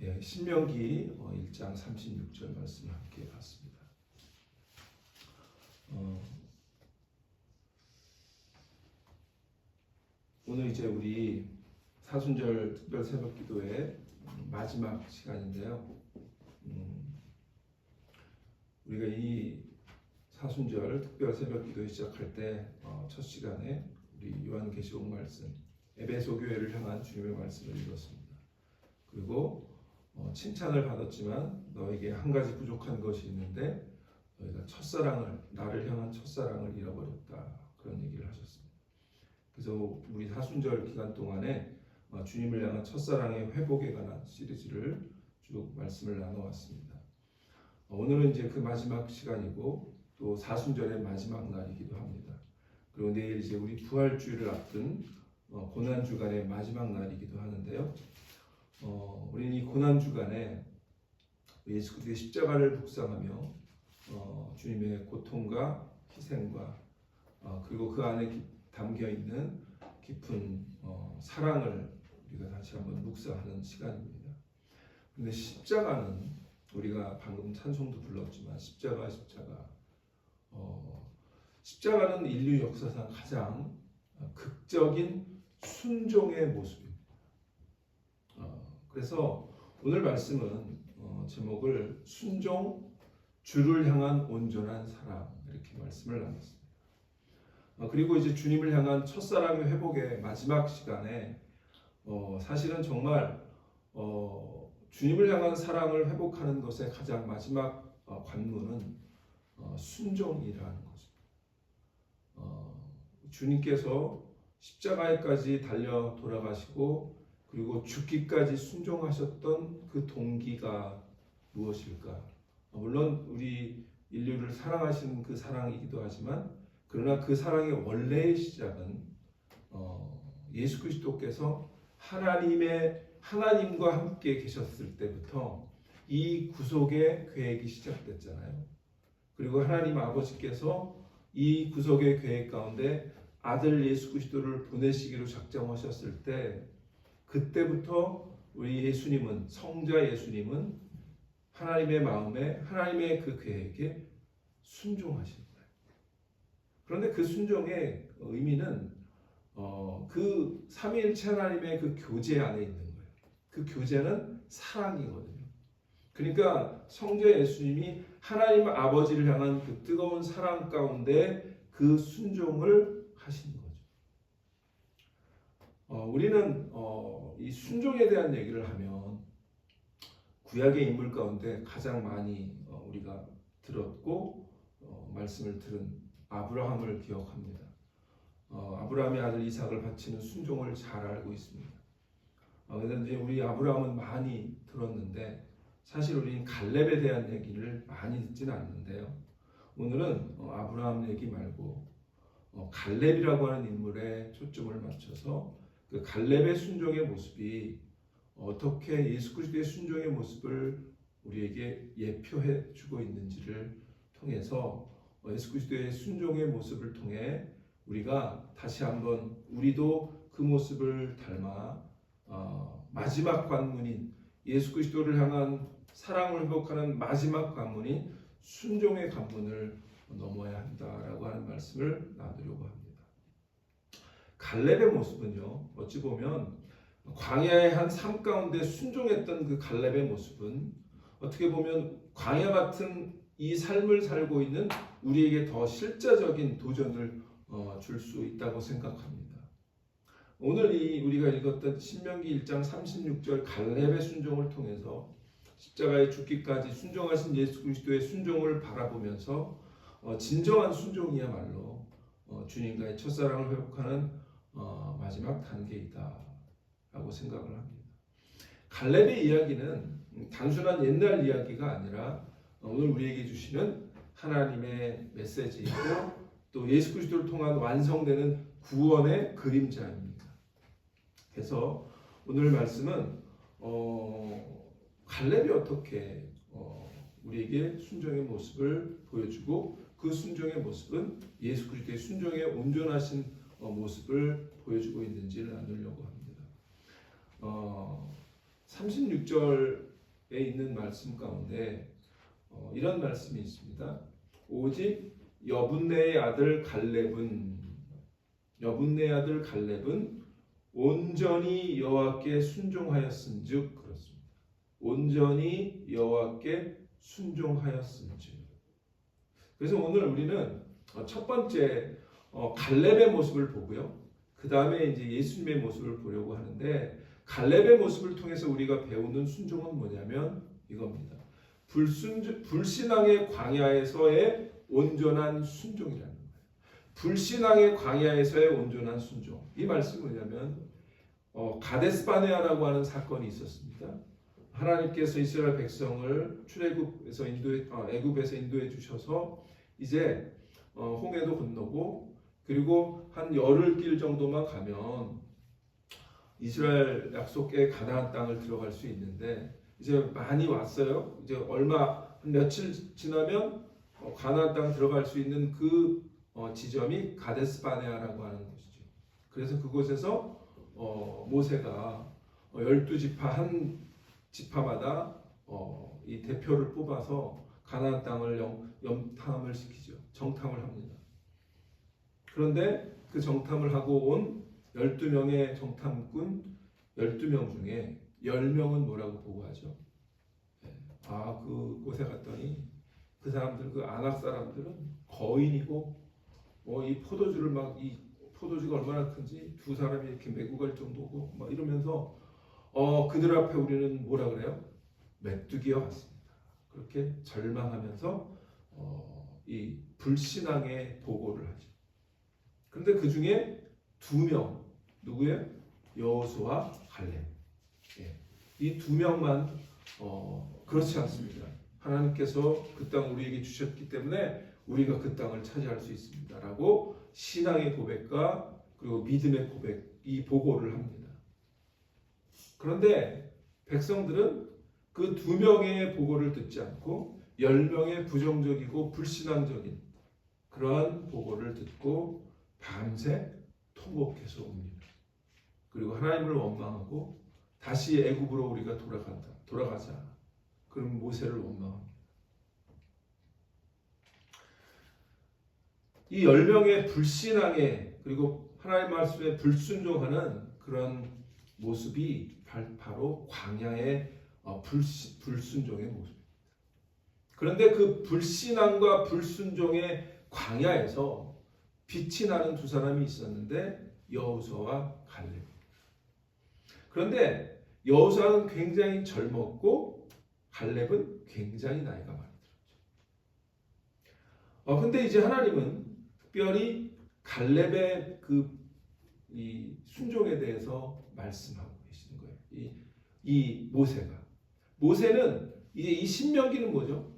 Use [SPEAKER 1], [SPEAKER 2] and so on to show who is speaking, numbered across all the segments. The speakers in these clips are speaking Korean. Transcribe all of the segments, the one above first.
[SPEAKER 1] 예, 신명기 어, 1장 36절 말씀을 함께 봤습니다. 어, 오늘 이제 우리 사순절 특별 새벽 기도의 마지막 시간인데요. 음, 우리가 이 사순절 특별 새벽 기도 시작할 때 첫 시간에 우리 요한계시록 말씀 에베소 교회를 향한 주님의 말씀을 읽었습니다. 그리고 어, 칭찬을 받았지만 너에게 한 가지 부족한 것이 있는데 너희가 첫사랑을 나를 향한 첫사랑을 잃어버렸다 그런 얘기를 하셨습니다. 그래서 우리 사순절 기간 동안에 어, 주님을 향한 첫사랑의 회복에 관한 시리즈를 쭉 말씀을 나눠왔습니다. 어, 오늘은 이제 그 마지막 시간이고 또 사순절의 마지막 날이기도 합니다. 그리고 내일 이제 우리 부활주의를 앞둔 어, 고난 주간의 마지막 날이기도 하는데요. 어, 우리는 이 고난 주간에 예수 그리스도의 십자가를 묵상하며 어, 주님의 고통과 희생과 어, 그리고 그 안에 기- 담겨 있는 깊은 어, 사랑을 우리가 다시 한번 묵상하는 시간입니다. 근데 십자가는 우리가 방금 찬송도 불렀지만 십자가 십자가 어, 십자가는 인류 역사상 가장 어, 극적인 순종의 모습입니다. 어, 그래서 오늘 말씀은 어, 제목을 순종 주를 향한 온전한 사랑 이렇게 말씀을 나눴습니다. 어, 그리고 이제 주님을 향한 첫사랑의 회복의 마지막 시간에 어, 사실은 정말 어, 주님을 향한 사랑을 회복하는 것의 가장 마지막 어, 관문은 어, 순종이라는 거죠. 어, 주님께서 십자가에까지 달려 돌아가시고 그리고 죽기까지 순종하셨던 그 동기가 무엇일까? 어, 물론 우리 인류를 사랑하시는 그 사랑이기도 하지만 그러나 그 사랑의 원래의 시작은 어, 예수 그리스도께서 하나님의 하나님과 함께 계셨을 때부터 이 구속의 계획이 시작됐잖아요. 그리고 하나님 아버지께서 이 구속의 계획 가운데 아들 예수 그리스도를 보내시기로 작정하셨을 때 그때부터 우리 예수님은 성자 예수님은 하나님의 마음에 하나님의 그 계획에 순종하신 거예요. 그런데 그 순종의 의미는 어, 그 삼위일체 하나님의 그 교제 안에 있는 거예요. 그 교제는 사랑이거든요. 그러니까 성자 예수님이 하나님 아버지를 향한 그 뜨거운 사랑 가운데 그 순종을 하신 거죠. 어, 우리는 어, 이 순종에 대한 얘기를 하면 구약의 인물 가운데 가장 많이 어, 우리가 들었고 어, 말씀을 들은 아브라함을 기억합니다. 어, 아브라함의 아들 이삭을 바치는 순종을 잘 알고 있습니다. 어, 그런데 우리 아브라함은 많이 들었는데 사실 우리는 갈렙에 대한 얘기를 많이 듣지는 않는데요. 오늘은 어, 아브라함 얘기 말고 어, 갈렙이라고 하는 인물에 초점을 맞춰서 그 갈렙의 순종의 모습이 어떻게 예수 그리스도의 순종의 모습을 우리에게 예표해 주고 있는지를 통해서 어, 예수 그리스도의 순종의 모습을 통해 우리가 다시 한번 우리도 그 모습을 닮아 어, 마지막 관문인 예수 그리스도를 향한 사랑을 회복하는 마지막 관문인 순종의 관문을 넘어야 한다라고 하는 말씀을 나누려고 합니다. 갈렙의 모습은요. 어찌 보면 광야의 한 삶 가운데 순종했던 그 갈렙의 모습은 어떻게 보면 광야 같은 이 삶을 살고 있는 우리에게 더 실제적인 도전을 어, 줄 수 있다고 생각합니다. 오늘 이 우리가 읽었던 신명기 1장 36절 갈렙의 순종을 통해서 십자가에 죽기까지 순종하신 예수 그리스도의 순종을 바라보면서 어, 진정한 순종이야말로 어, 주님과의 첫사랑을 회복하는 어, 마지막 단계이다라고 생각을 합니다. 갈렙의 이야기는 단순한 옛날 이야기가 아니라 어, 오늘 우리에게 주시는 하나님의 메시지이고 또 예수 그리스도를 통한 완성되는 구원의 그림자입니다. 그래서 오늘 말씀은 어, 갈렙이 어떻게 어, 우리에게 순종의 모습을 보여주고 그 순종의 모습은 예수 그리스도의 순종의 온전하신 어, 모습을 보여주고 있는지를 나누려고 합니다. 어, 36절에 있는 말씀 가운데 어, 이런 말씀이 있습니다. 오직 여분네의 아들 갈렙은 여분네의 아들 갈렙은 온전히 여호와께 순종하였은즉 그렇습니다. 온전히 여호와께 순종하였은즉. 그래서 오늘 우리는 어, 첫 번째 어, 갈렙의 모습을 보고요. 그 다음에 이제 예수님의 모습을 보려고 하는데 갈렙의 모습을 통해서 우리가 배우는 순종은 뭐냐면 이겁니다. 불순 불신앙의 광야에서의 온전한 순종이라는 거예요. 불신앙의 광야에서의 온전한 순종. 이 말씀은 뭐냐면 어, 가데스바네아라고 하는 사건이 있었습니다. 하나님께서 이스라엘 백성을 출애굽에서 인도해 어, 애굽에서 인도해 주셔서 이제 어, 홍해도 건너고 그리고 한 열흘 길 정도만 가면 이스라엘 약속의 가나안 땅을 들어갈 수 있는데 이제 많이 왔어요. 이제 얼마 한 며칠 지나면 어, 가나안 땅 들어갈 수 있는 그 어, 지점이 가데스바네아라고 하는 곳이죠. 그래서 그곳에서 어, 모세가 어, 열두 지파 한 지파마다 어, 이 대표를 뽑아서 가나안 땅을 영, 염탐을 시키죠. 정탐을 합니다. 그런데 그 정탐을 하고 온 12명의 정탐꾼 12명 중에 10명은 뭐라고 보고하죠? 아, 그 곳에 갔더니 그 사람들, 그 안악 사람들은 거인이고 뭐 이 포도주를 막 이 포도주가 얼마나 큰지 두 사람이 이렇게 메고 갈 정도고 막 이러면서 어 그들 앞에 우리는 뭐라 그래요? 메뚜기와 같습니다. 그렇게 절망하면서 어, 이 불신앙의 보고를 하죠. 그런데 그 중에 두 명 누구예요? 여호수와 갈렙. 예. 이두 명만 어, 그렇지 않습니다. 하나님께서 그 땅 우리에게 주셨기 때문에 우리가 그 땅을 차지할 수 있습니다라고 신앙의 고백과 그리고 믿음의 고백 이 보고를 합니다. 그런데 백성들은 그 두 명의 보고를 듣지 않고 열 명의 부정적이고 불신앙적인 그러한 보고를 듣고 밤새 통곡해서 옵니다. 그리고 하나님을 원망하고 다시 애굽으로 우리가 돌아간다. 돌아가자. 그럼 모세를 원망합니다. 이 열 명의 불신앙에 그리고 하나님 말씀에 불순종하는 그런 모습이 바로 광야의 어, 불시, 불순종의 모습입니다. 그런데 그 불신앙과 불순종의 광야에서 빛이 나는 두 사람이 있었는데 여호수아와 갈렙. 그런데 여호수아는 굉장히 젊었고 갈렙은 굉장히 나이가 많이 들었죠. 어 근데 이제 하나님은 특별히 갈렙의 그 이 순종에 대해서 말씀하고 계시는 거예요. 이, 이 모세가 모세는 이제 이 신명기는 뭐죠?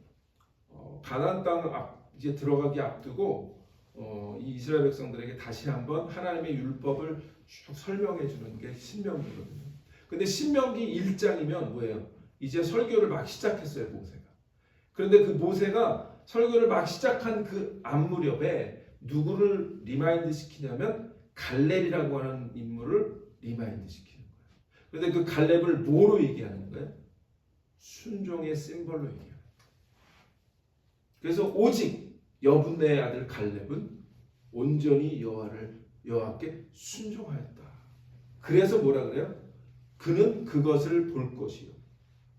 [SPEAKER 1] 어, 가나안 땅 앞, 이제 들어가기 앞두고 어, 이 이스라엘 백성들에게 다시 한번 하나님의 율법을 쭉 설명해 주는 게 신명기거든요. 근데 신명기 1장이면 뭐예요? 이제 설교를 막 시작했어요, 모세가. 그런데 그 모세가 설교를 막 시작한 그 앞무렵에 누구를 리마인드 시키냐면 갈렙이라고 하는 인물을 리마인드 시키는 거예요. 그런데 그 갈렙을 뭐로 얘기하는 거예요? 순종의 심벌로 얘기하는 거예요. 그래서 오직 여분네의 아들 갈렙은 온전히 여호와를 여호와께 순종하였다. 그래서 뭐라 그래요? 그는 그것을 볼 것이요.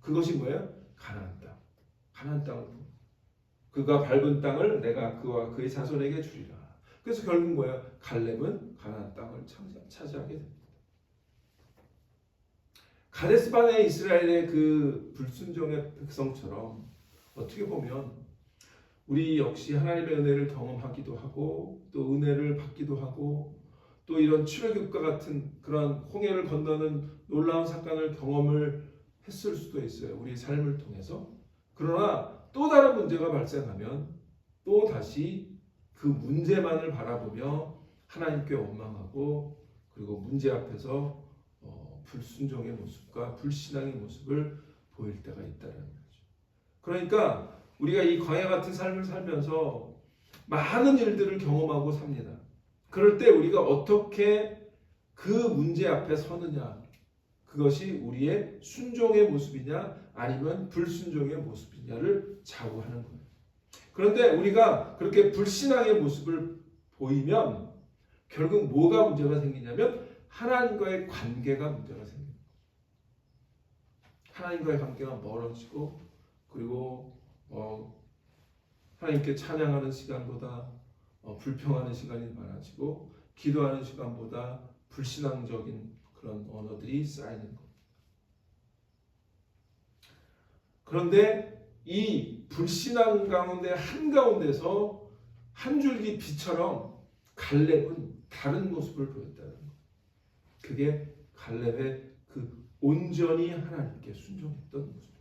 [SPEAKER 1] 그것이 뭐예요? 가나안 땅. 가나안 땅을 보. 그가 밟은 땅을 내가 그와 그의 자손에게 주리라. 그래서 결국 뭐예요? 갈렙은 가나안 땅을 차지하게 됩니다. 가데스반의 이스라엘의 그 불순종의 백성처럼 어떻게 보면 우리 역시 하나님의 은혜를 경험하기도 하고 또 은혜를 받기도 하고 또 이런 출애굽과 같은 그런 홍해를 건너는 놀라운 사건을 경험을 했을 수도 있어요. 우리 삶을 통해서. 그러나 또 다른 문제가 발생하면 또 다시 그 문제만을 바라보며 하나님께 원망하고 그리고 문제 앞에서 어, 불순종의 모습과 불신앙의 모습을 보일 때가 있다는 거죠. 그러니까 우리가 이 광야 같은 삶을 살면서 많은 일들을 경험하고 삽니다. 그럴 때 우리가 어떻게 그 문제 앞에 서느냐, 그것이 우리의 순종의 모습이냐 아니면 불순종의 모습이냐를 좌우하는 거예요. 그런데 우리가 그렇게 불신앙의 모습을 보이면 결국 뭐가 문제가 생기냐면 하나님과의 관계가 문제가 생깁니다. 하나님과의 관계가 멀어지고 그리고 어, 하나님께 찬양하는 시간보다 어, 불평하는 시간이 많아지고 기도하는 시간보다 불신앙적인 그런 언어들이 쌓이는 겁니다. 그런데 이 불신앙 가운데 한 가운데서 한 줄기 빛처럼 갈렙은 다른 모습을 보였다는 것. 그게 갈렙의 그 온전히 하나님께 순종했던 모습.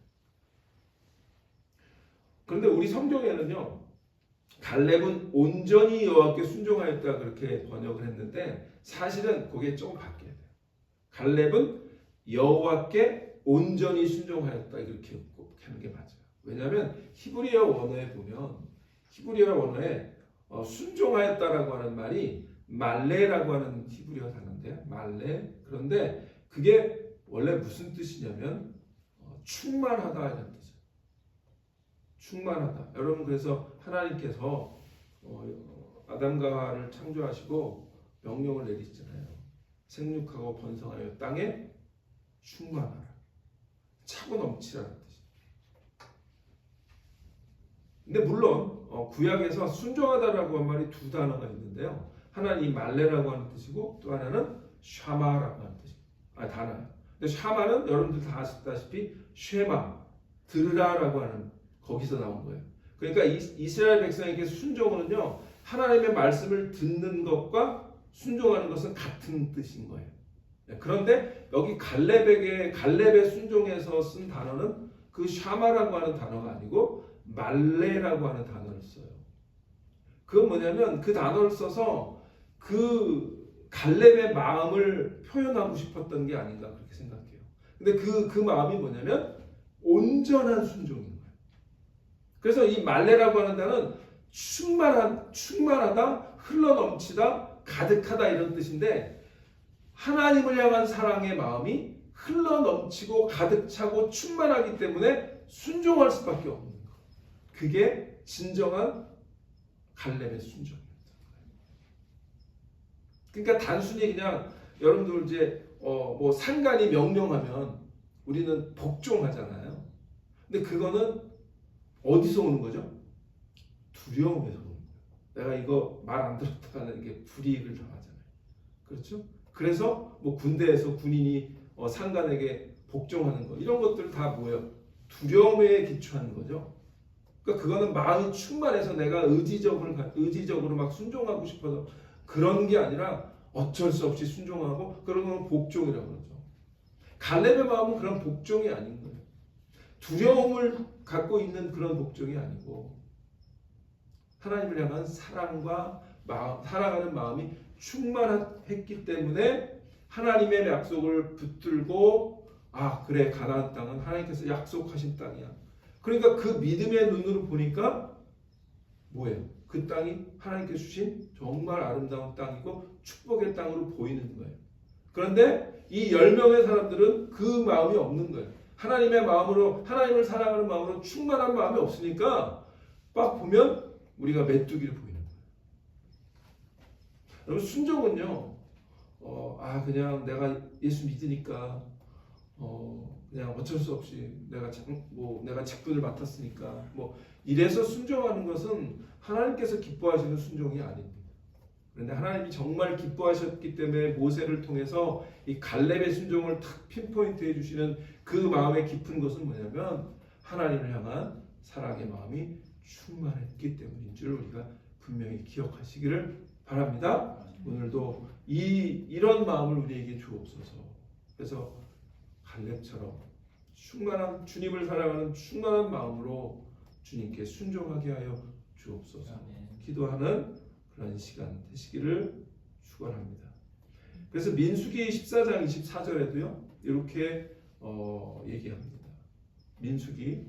[SPEAKER 1] 그런데 우리 성경에는요, 갈렙은 온전히 여호와께 순종하였다 그렇게 번역을 했는데 사실은 그게 좀 바뀌어야 돼요. 갈렙은 여호와께 온전히 순종하였다 이렇게 하는 게 맞아요. 왜냐하면 히브리어 원어에 보면 히브리어 원어에 어, 순종하였다라고 하는 말이 말레라고 하는 히브리어 단어인데 말레 그런데 그게 원래 무슨 뜻이냐면 어, 충만하다 이런 뜻이에요. 충만하다. 여러분 그래서 하나님께서 어, 아담과 하와를 창조하시고 명령을 내리시잖아요. 생육하고 번성하여 땅에 충만하라. 차고 넘치라는 뜻이에요. 근데 물론 어, 구약에서 순종하다라고 한 말이 두 단어가 있는데요. 하나는 이 말레라고 하는 뜻이고 또 하나는 샤마라고 하는 뜻이에요. 아 단어예요. 근데 샤마는 여러분들 다 아시다시피 쉐마 들으라라고 하는 거기서 나온 거예요. 그러니까 이, 스라엘 백성에게 순종은요 하나님의 말씀을 듣는 것과 순종하는 것은 같은 뜻인 거예요. 네, 그런데 여기 갈렙에게 갈렙의 순종에서 쓴 단어는 그 샤마라고 하는 단어가 아니고 말레라고 하는 단어를 써요. 그건 뭐냐면 그 단어를 써서 그 갈렙의 마음을 표현하고 싶었던 게 아닌가 그렇게 생각해요. 근데 그, 그 마음이 뭐냐면 온전한 순종인 거예요. 그래서 이 말레라고 하는 단어는 충만한, 충만하다, 흘러넘치다, 가득하다 이런 뜻인데 하나님을 향한 사랑의 마음이 흘러넘치고 가득 차고 충만하기 때문에 순종할 수밖에 없는 거예요. 그게 진정한 갈렙의 거예요. 그러니까 단순히 그냥 여러분들 이제 어 뭐 상관이 명령하면 우리는 복종하잖아요. 근데 그거는 어디서 오는 거죠? 두려움에서 오는 거예요. 내가 이거 말 안 들었다가는 이게 불이익을 당하잖아요. 그렇죠? 그래서 뭐 군대에서 군인이 어 상관에게 복종하는 거 이런 것들 다 뭐예요? 두려움에 기초하는 거죠. 그러니까 그거는 마음이 충만해서 내가 의지적으로 의지적으로 막 순종하고 싶어서 그런 게 아니라 어쩔 수 없이 순종하고 그런 건 복종이라고 그러죠. 갈렙의 마음은 그런 복종이 아닌 거예요. 두려움을 갖고 있는 그런 복종이 아니고 하나님을 향한 사랑과 마음, 사랑하는 마음이 충만했기 때문에 하나님의 약속을 붙들고 아 그래 가나안 땅은 하나님께서 약속하신 땅이야. 그러니까 그 믿음의 눈으로 보니까 뭐예요? 그 땅이 하나님께 주신 정말 아름다운 땅이고 축복의 땅으로 보이는 거예요. 그런데 이 열명의 사람들은 그 마음이 없는 거예요. 하나님의 마음으로 하나님을 사랑하는 마음으로 충만한 마음이 없으니까 딱 보면 우리가 메뚜기를 보이는 거예요. 여러분 순종은요. 어, 아 그냥 내가 예수 믿으니까 어, 그냥 어쩔 수 없이 내가 뭐 내가 직분을 맡았으니까 뭐 이래서 순종하는 것은 하나님께서 기뻐하시는 순종이 아닙니다. 그런데 하나님이 정말 기뻐하셨기 때문에 모세를 통해서 이 갈렙의 순종을 탁 핀포인트 해주시는 그 마음의 깊은 것은 뭐냐면 하나님을 향한 사랑의 마음이 충만했기 때문인 줄 우리가 분명히 기억하시기를 바랍니다. 오늘도 이 이런 마음을 우리에게 주옵소서. 그래서 갈렙처럼 충만한 주님을 사랑하는 충만한 마음으로 주님께 순종하게 하여 주옵소서. 기도하는 그런 시간 되시기를 축원합니다. 그래서 민수기 14장 24절에도요 이렇게 어, 얘기합니다. 민수기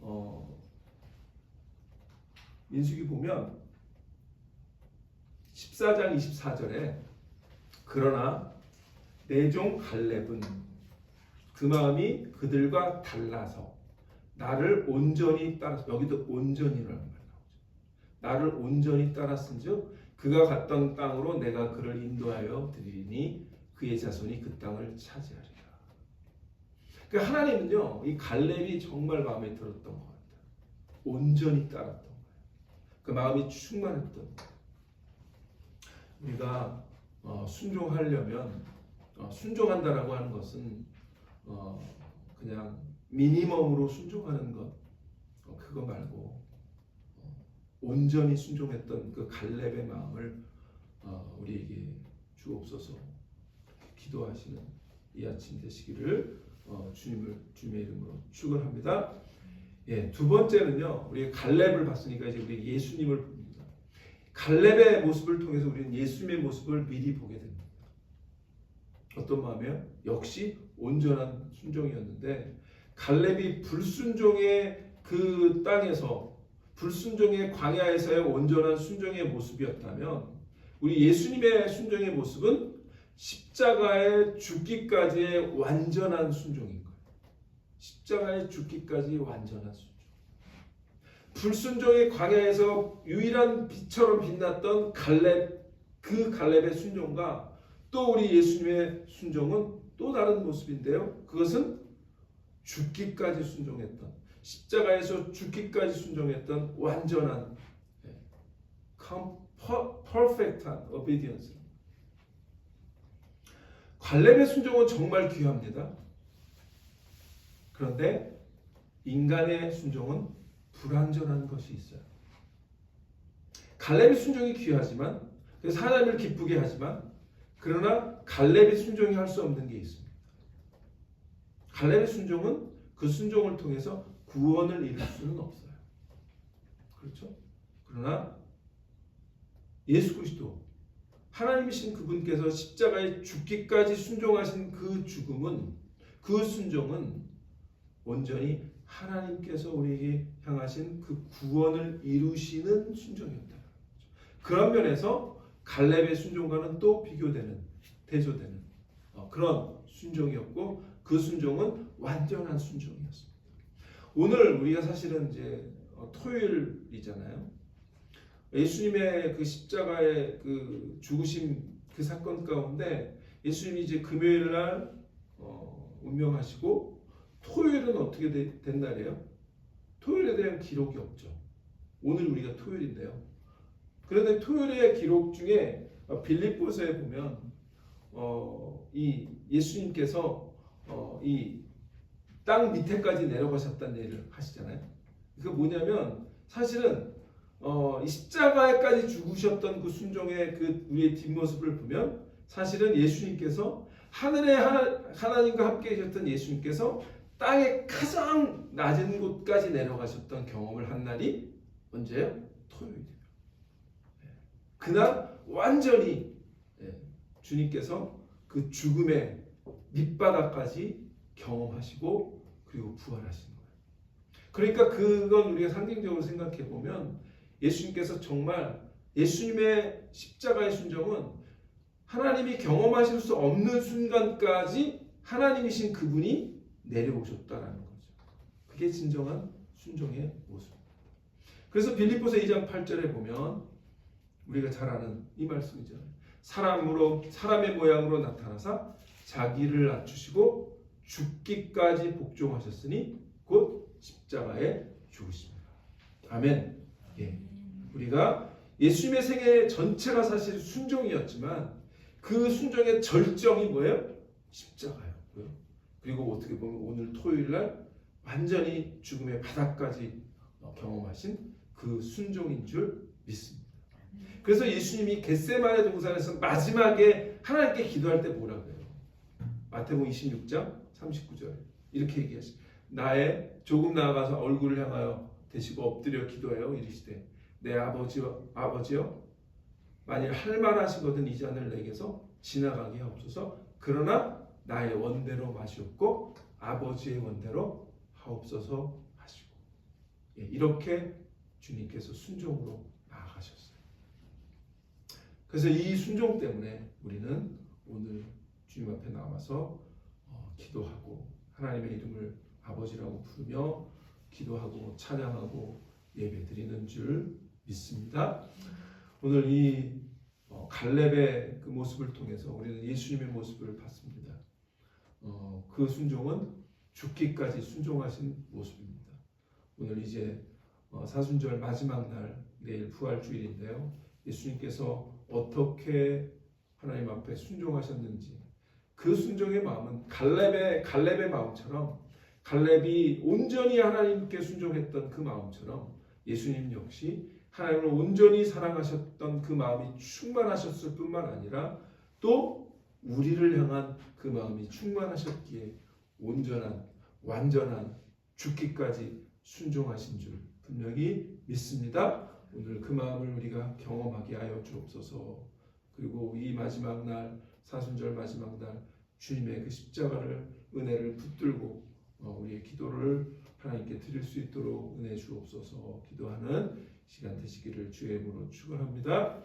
[SPEAKER 1] 어, 민수기 보면 14장 24절에 그러나 내 종 갈렙은 그 마음이 그들과 달라서 나를 온전히 따라서 여기도 온전히라는 말 나를 온전히 따랐은즉 그가 갔던 땅으로 내가 그를 인도하여 드리니 그의 자손이 그 땅을 차지하리라. 그 하나님은요 이 갈렙이 정말 마음에 들었던 것 같아요. 온전히 따랐던 거예요. 그 마음이 충만했던 거예요. 우리가 어, 순종하려면 어, 순종한다라고 하는 것은 어, 그냥 미니멈으로 순종하는 것 어, 그거 말고 어, 온전히 순종했던 그 갈렙의 마음을 어, 우리에게 주옵소서 기도하시는 이 아침 되시기를 어, 주님을 주님의 이름으로 축원합니다. 예, 두 번째는요. 우리 갈렙을 봤으니까 이제 우리 예수님을 봅니다. 갈렙의 모습을 통해서 우리는 예수님의 모습을 미리 보게 됩니다. 어떤 마음이요? 역시 온전한 순종이었는데 갈렙이 불순종의 그 땅에서 불순종의 광야에서의 온전한 순종의 모습이었다면 우리 예수님의 순종의 모습은 십자가에 죽기까지의 완전한 순종인 거예요. 십자가에 죽기까지 완전한 순종. 불순종의 광야에서 유일한 빛처럼 빛났던 갈렙 그 갈렙의 순종과 또 우리 예수님의 순종은 또 다른 모습인데요. 그것은 죽기까지 순종했던 십자가에서 죽기까지 순종했던 완전한 예, 퍼펙트한 오비디언스. 갈렙의 순종은 정말 귀합니다. 그런데 인간의 순종은 불완전한 것이 있어요. 갈렙의 순종이 귀하지만 그래서 하나님을 기쁘게 하지만 그러나 갈렙의 순종이 할 수 없는 게 있습니다. 갈렙의 순종은 그 순종을 통해서 구원을 이룰 수는 없어요. 그렇죠? 그러나 예수 그리스도 하나님이신 그분께서 십자가에 죽기까지 순종하신 그 죽음은 그 순종은 온전히 하나님께서 우리에게 향하신 그 구원을 이루시는 순종이었다. 그런 면에서 갈렙의 순종과는 또 비교되는 대조되는 어, 그런 순종이었고 그 순종은 완전한 순종이었습니다. 오늘 우리가 사실은 이제 어, 토요일이잖아요. 예수님의 그 십자가의 그 죽으심 그 사건 가운데 예수님이 이제 금요일 날 어, 운명하시고 토요일은 어떻게 되- 된 날이에요? 토요일에 대한 기록이 없죠. 오늘 우리가 토요일인데요. 그런데 토요일의 기록 중에 어, 빌립보서에 보면 어, 이 예수님께서 어, 이 땅 밑에까지 내려가셨다는 얘기를 하시잖아요. 그 뭐냐면 사실은 어, 이 십자가에까지 죽으셨던 그 순종의 그 우리의 뒷모습을 보면 사실은 예수님께서 하늘에 하나, 하나 님과 함께 계셨던 예수님께서 땅의 가장 낮은 곳까지 내려가셨던 경험을 한 날이 언제예요? 토요일이에요. 예. 그날 완전히 예, 주님께서 그 죽음의 밑바닥까지 경험하시고 그리고 부활하신 거예요. 그러니까 그건 우리가 상징적으로 생각해 보면 예수님께서 정말 예수님의 십자가의 순종은 하나님이 경험하실 수 없는 순간까지 하나님이신 그분이 내려오셨다라는 거죠. 그게 진정한 순종의 모습. 그래서 빌립보서 2장 8절에 보면 우리가 잘 아는 이 말씀이죠. 사람으로 사람의 모양으로 나타나사 자기를 낮추시고 죽기까지 복종하셨으니 곧 십자가에 죽으십니다. 아멘. 예. 우리가 예수님의 생애 전체가 사실 순종이었지만 그 순종의 절정이 뭐예요? 십자가였고요. 그리고 어떻게 보면 오늘 토요일 날 완전히 죽음의 바닥까지 어, 경험하신 그 순종인 줄 믿습니다. 그래서 예수님이 겟세마네 동산에서 마지막에 하나님께 기도할 때 뭐라 그래요? 마태복음 26장 39절 이렇게 얘기하시. 나의 조금 나아가서 얼굴을 향하여 대시고 엎드려 기도해요 이르시되 내 아버지여 아버지여 만일 할 만하시거든 이 잔을 내게서 지나가게 하옵소서 그러나 나의 원대로 마시옵고 아버지의 원대로 하옵소서 하시고 예, 이렇게 주님께서 순종으로 나아가셨어요. 그래서 이 순종 때문에 우리는 오늘 주님 앞에 나와서 어, 기도하고 하나님의 이름을 아버지라고 부르며 기도하고 찬양하고 예배드리는 줄 믿습니다. 오늘 이 어, 갈렙의 그 모습을 통해서 우리는 예수님의 모습을 봤습니다. 어, 그 순종은 죽기까지 순종하신 모습입니다. 오늘 이제 어, 사순절 마지막 날 내일 부활주일인데요. 예수님께서 어떻게 하나님 앞에 순종하셨는지 그 순종의 마음은 갈렙의 갈렙의 마음처럼 갈렙이 온전히 하나님께 순종했던 그 마음처럼 예수님 역시 하나님을 온전히 사랑하셨던 그 마음이 충만하셨을 뿐만 아니라 또 우리를 향한 그 마음이 충만하셨기에 온전한 완전한 죽기까지 순종하신 줄 분명히 믿습니다. 오늘 그 마음을 우리가 경험하게 하여 주옵소서. 그리고 이 마지막 날 사순절 마지막 날 주님의 그 십자가를 은혜를 붙들고 어, 우리의 기도를 하나님께 드릴 수 있도록 은혜 주옵소서 기도하는 시간 되시기를 주의 이름으로 축원합니다.